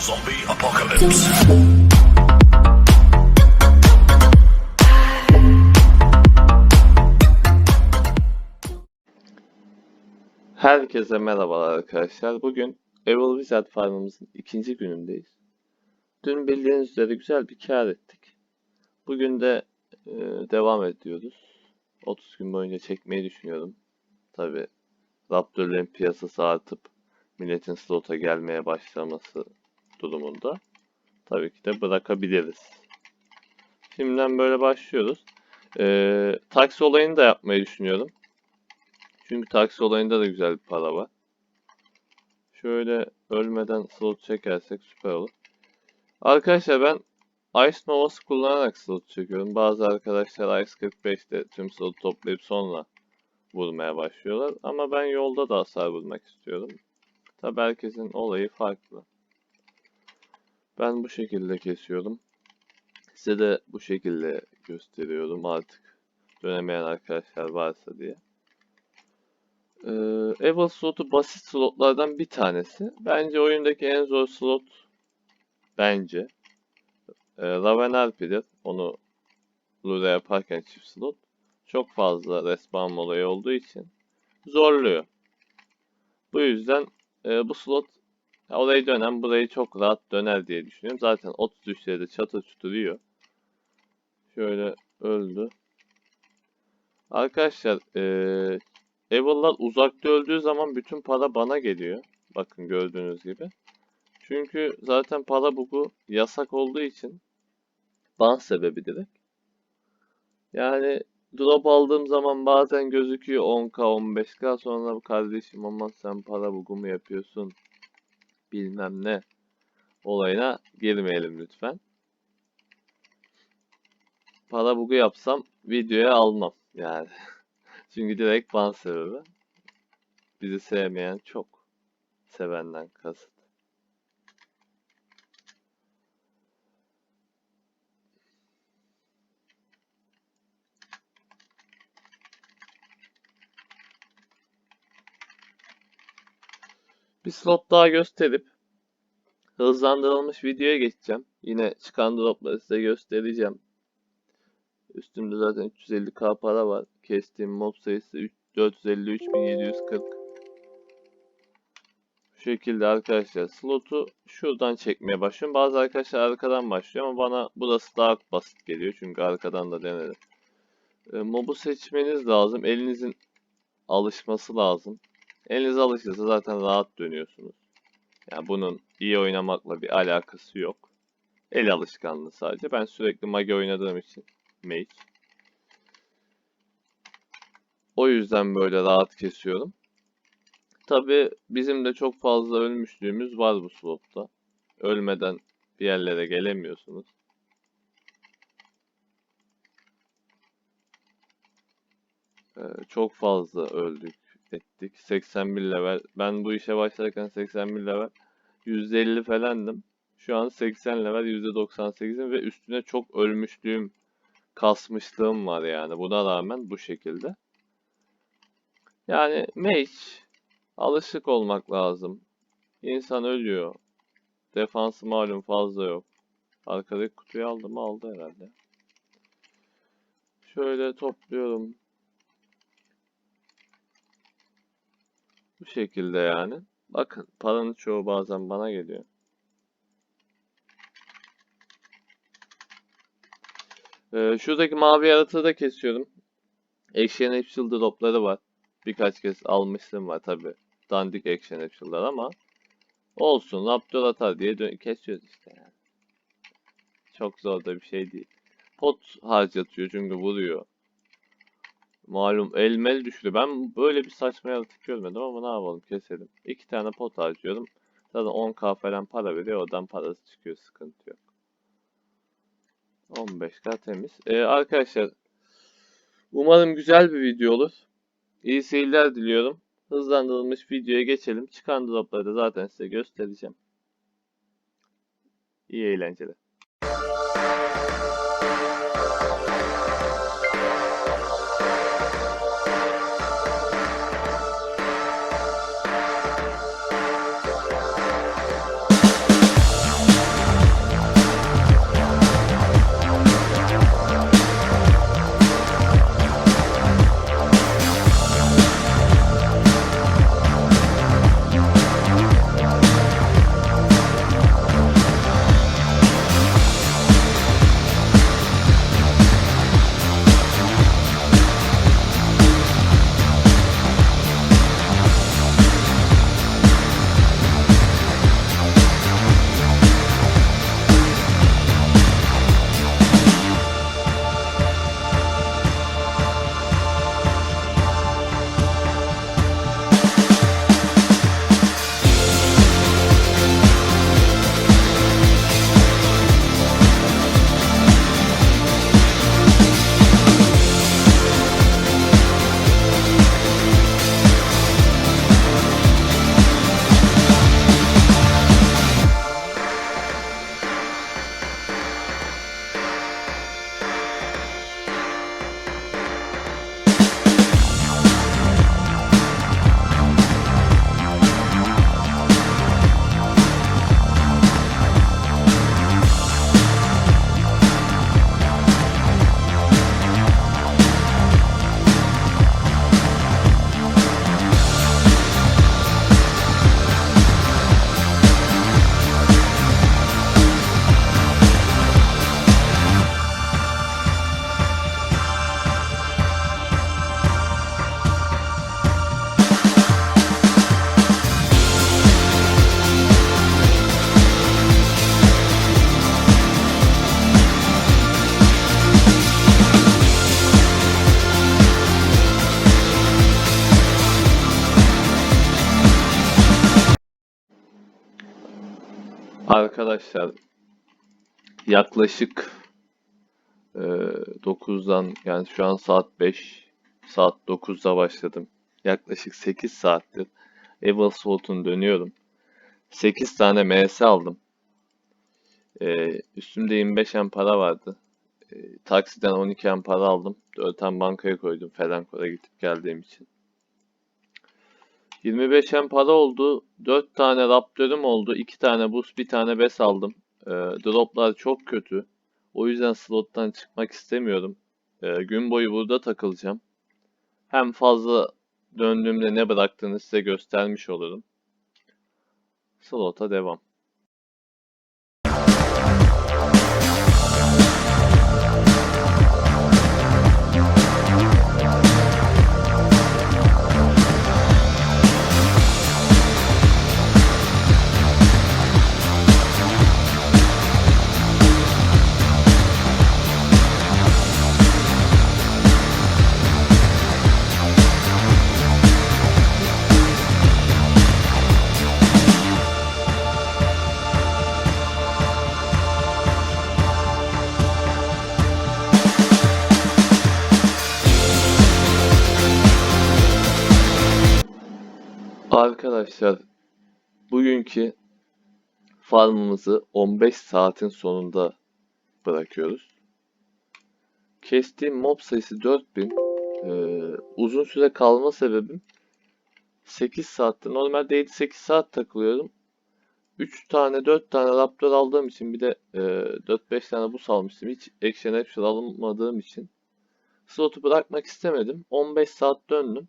Zombie apocalypse. Herkese merhabalar arkadaşlar. Bugün Evil Wizard Farm'ımızın ikinci günündeyiz. Dün bildiğiniz üzere güzel bir kar ettik. Bugün de e, devam ediyoruz. 30 gün boyunca çekmeyi düşünüyorum. Tabi Raptörlerin piyasası artıp milletin slota gelmeye başlaması durumunda. Tabii ki de bırakabiliriz. Şimdiden böyle başlıyoruz. E, taksi olayını da yapmayı düşünüyorum. Çünkü taksi olayında da güzel bir para var. Şöyle ölmeden slot çekersek süper olur. Arkadaşlar ben Ice Nova'sı kullanarak slot çekiyorum. Bazı arkadaşlar Ice 45'te tüm slotu toplayıp sonra vurmaya başlıyorlar. Ama ben yolda da hasar vurmak istiyorum. Tabi herkesin olayı farklı. Ben bu şekilde kesiyorum. Size de bu şekilde gösteriyorum artık dönemeyen arkadaşlar varsa diye. Ee, Evil slotu basit slotlardan bir tanesi. Bence oyundaki en zor slot bence. Ee, Raven. Onu Lura yaparken çift slot. Çok fazla respawn olayı olduğu için zorluyor. Bu yüzden e, bu slot orayı dönen burayı çok rahat döner diye düşünüyorum. Zaten 33'leri de çatır çutur yiyor. Şöyle öldü. Arkadaşlar eee Evil'lar uzakta öldüğü zaman bütün para bana geliyor. Bakın gördüğünüz gibi. Çünkü zaten para bugu yasak olduğu için ban sebebi direkt. Yani drop aldığım zaman bazen gözüküyor 10k 15k sonra kardeşim ama sen para bugu mu yapıyorsun bilmem ne olayına girmeyelim lütfen. Para bugu yapsam videoya almam yani. Çünkü direkt ban sebebi. Bizi sevmeyen çok. Sevenden kasıt. Bir slot daha gösterip hızlandırılmış videoya geçeceğim. Yine çıkan dropları size göstereceğim. Üstümde zaten 350k para var. Kestiğim mob sayısı 453.740. Bu şekilde arkadaşlar slotu şuradan çekmeye başlıyorum. Bazı arkadaşlar arkadan başlıyor ama bana burası daha basit geliyor. Çünkü arkadan da denedim. E, mob'u seçmeniz lazım. Elinizin alışması lazım. Eliniz alışırsa zaten rahat dönüyorsunuz. Yani bunun iyi oynamakla bir alakası yok. El alışkanlığı sadece. Ben sürekli mage oynadığım için mage. O yüzden böyle rahat kesiyorum. Tabi bizim de çok fazla ölmüşlüğümüz var bu slotta. Ölmeden bir yerlere gelemiyorsunuz. Ee, çok fazla öldük ettik. 81 level. Ben bu işe başlarken 81 level. 150 falandım. Şu an 80 level %98'im ve üstüne çok ölmüşlüğüm kasmışlığım var yani. Buna rağmen bu şekilde. Yani mage alışık olmak lazım. İnsan ölüyor. Defansı malum fazla yok. Arkadaki kutuyu aldı mı aldı herhalde. Şöyle topluyorum. Bu şekilde yani. Bakın paranın çoğu bazen bana geliyor. Ee, şuradaki mavi yaratığı da kesiyorum. Action Apple dropları var. Birkaç kez almışlığım var tabi. Dandik Action Apple'lar ama olsun Raptor atar diye kesiyoruz işte yani. Çok zor da bir şey değil. Pot harcatıyor çünkü vuruyor. Malum elmel düştü. Ben böyle bir saçma yaratık görmedim ama ne yapalım keselim. İki tane pot harcıyorum. Zaten 10k falan para veriyor. Oradan parası çıkıyor. Sıkıntı yok. 15k temiz. Ee, arkadaşlar umarım güzel bir video olur. İyi seyirler diliyorum. Hızlandırılmış videoya geçelim. Çıkan dropları da zaten size göstereceğim. İyi eğlenceler. Arkadaşlar yaklaşık e, 9'dan yani şu an saat 5 saat 9'da başladım. Yaklaşık 8 saattir Evil Salt'un dönüyorum. 8 tane MS aldım. E, üstümde 25 em para vardı. E, taksiden 12 em para aldım. 4 em bankaya koydum Felankor'a gidip geldiğim için. 25 em para oldu. 4 tane Raptor'um oldu. 2 tane boost, bir tane bes aldım. Ee, droplar çok kötü. O yüzden slottan çıkmak istemiyorum. Ee, gün boyu burada takılacağım. Hem fazla döndüğümde ne bıraktığını size göstermiş olurum. Slota devam. Arkadaşlar bugünkü farmımızı 15 saatin sonunda bırakıyoruz. Kestiğim mob sayısı 4000. Ee, uzun süre kalma sebebim 8 saatte. Normalde 7-8 saat takılıyorum. 3 tane 4 tane raptor aldığım için bir de e, 4-5 tane bus almıştım. Hiç action capture almadığım için slotu bırakmak istemedim. 15 saat döndüm.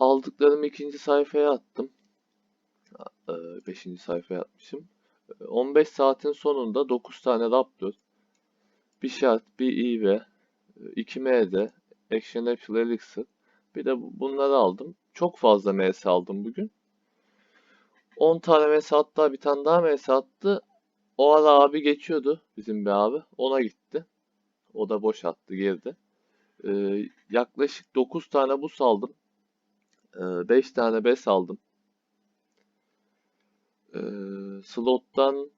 Aldıklarımı ikinci sayfaya attım. Ee, Beşinci sayfaya atmışım. Ee, 15 saatin sonunda 9 tane Raptor, bir Shard, bir EV, 2 MD, Action Apple Elixir. Bir de bu- bunları aldım. Çok fazla MS aldım bugün. 10 tane MS hatta bir tane daha MS attı. O ara abi geçiyordu bizim bir abi. Ona gitti. O da boş attı girdi. Ee, yaklaşık 9 tane bus aldım. 5 tane bes aldım. Ee, slottan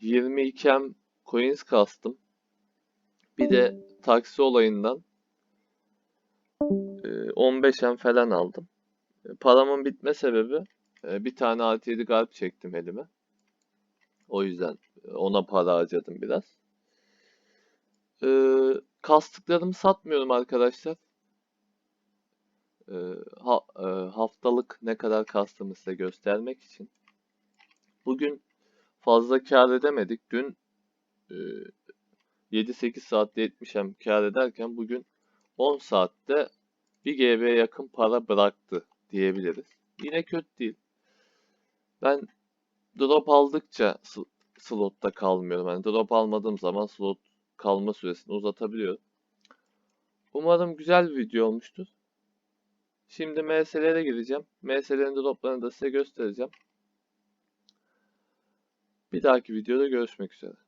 22 em coins kastım. Bir de taksi olayından e, 15 em falan aldım. E, Paramın bitme sebebi e, bir tane artı 7 galp çektim elime. O yüzden e, ona para harcadım biraz. Ee, kastıklarımı satmıyorum arkadaşlar. Ha- haftalık ne kadar kastığımı size göstermek için. Bugün fazla kar edemedik. Dün e, 7-8 saatte 70 hem kar ederken bugün 10 saatte 1 GB yakın para bıraktı diyebiliriz. Yine kötü değil. Ben drop aldıkça slotta kalmıyorum. Yani drop almadığım zaman slot kalma süresini uzatabiliyorum. Umarım güzel bir video olmuştur. Şimdi MS'lere gireceğim. MS'lerin droplarını da size göstereceğim. Bir dahaki videoda görüşmek üzere.